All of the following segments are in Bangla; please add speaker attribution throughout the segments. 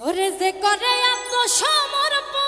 Speaker 1: ওরে যে করে আত্মসমর্পণ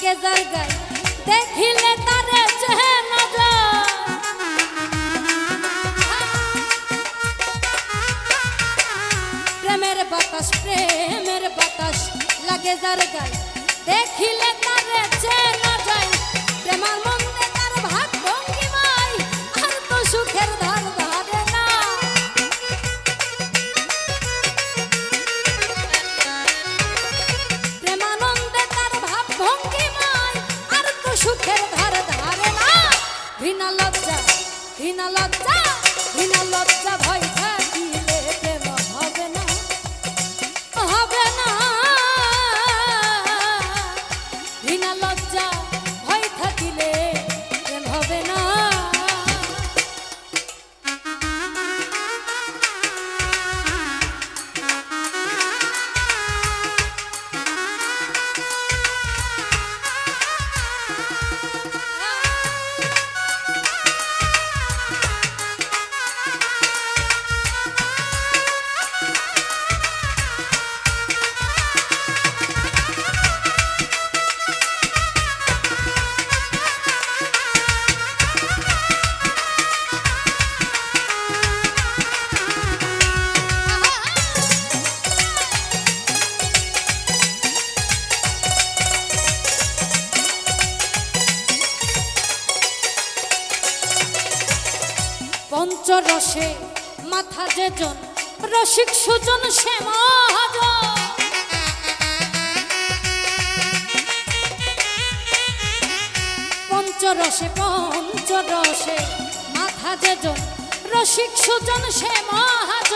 Speaker 1: के जर गई देख ले तारे चहे नज़र। मेरे बतस प्रेम मेरे बतस, लगे जर गई देख ले तारे चहे পঞ্চরসে মাথা যেজন রসিক সুজন সে পঞ্চরসে পঞ্চরসে মাথা যেজন রসিক সুজন সে মহাজন।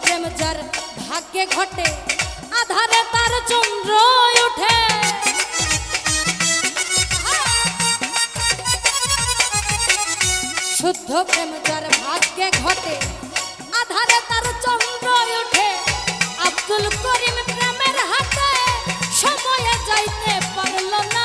Speaker 1: প্রেম যার ভাগ্যে ঘটে, আধারে তার চন্দ্র উঠে শুদ্ধ প্রেম যার ভাগ্যে ঘটে, আধারে তার চন্দ্র উঠে আব্দুল করিম প্রেমের হাতে সময়ে যাইতে পারল না।